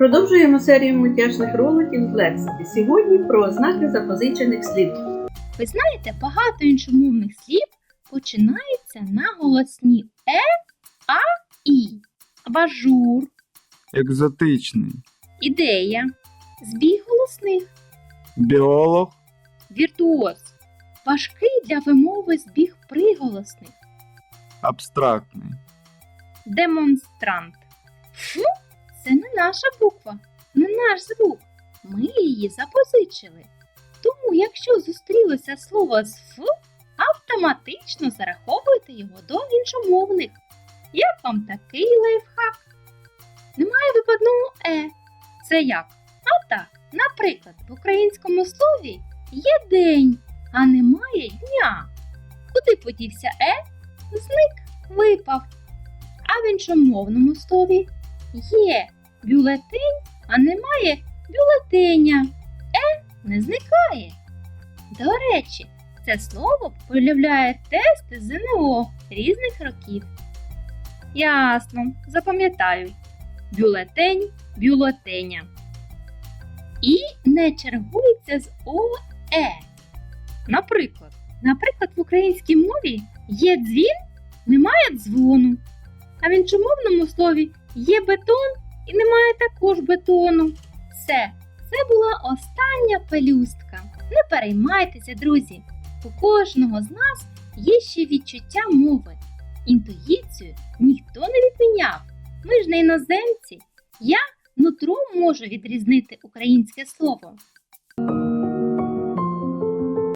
Продовжуємо серію мультяшних роликів з лексики. Сьогодні про ознаки запозичених слів. Ви знаєте, багато іншомовних слів починаються на голосні е, а, і. Бажур, екзотичний, ідея, збіг голосних, біолог, віртуоз, важкий для вимови збіг приголосних, абстрактний, демонстрант. Фу, це не наша буква, не наш звук. Ми її запозичили. Тому, якщо зустрілося слово з Ф, автоматично зараховуйте його до іншомовних. Як вам такий лайфхак? Немає випадного е. Це як? А так, наприклад, в українському слові є день, а немає дня. Куди подівся е? Зник, випав. А в іншомовному слові є бюлетень, а немає бюлетеня. Е не зникає. До речі, це слово полюбляє тести ЗНО різних років. Ясно, запам'ятаю. Бюлетень, бюлетеня. І не чергується з ОЕ. Наприклад, наприклад, в українській мові є дзвін, немає дзвону. А в іншомовному слові є бетон і немає також бетону. Все, це була остання пелюстка. Не переймайтеся, друзі. У кожного з нас є ще відчуття мови. Інтуїцію ніхто не відміняв. Ми ж не іноземці. Я нутром можу відрізнити українське слово.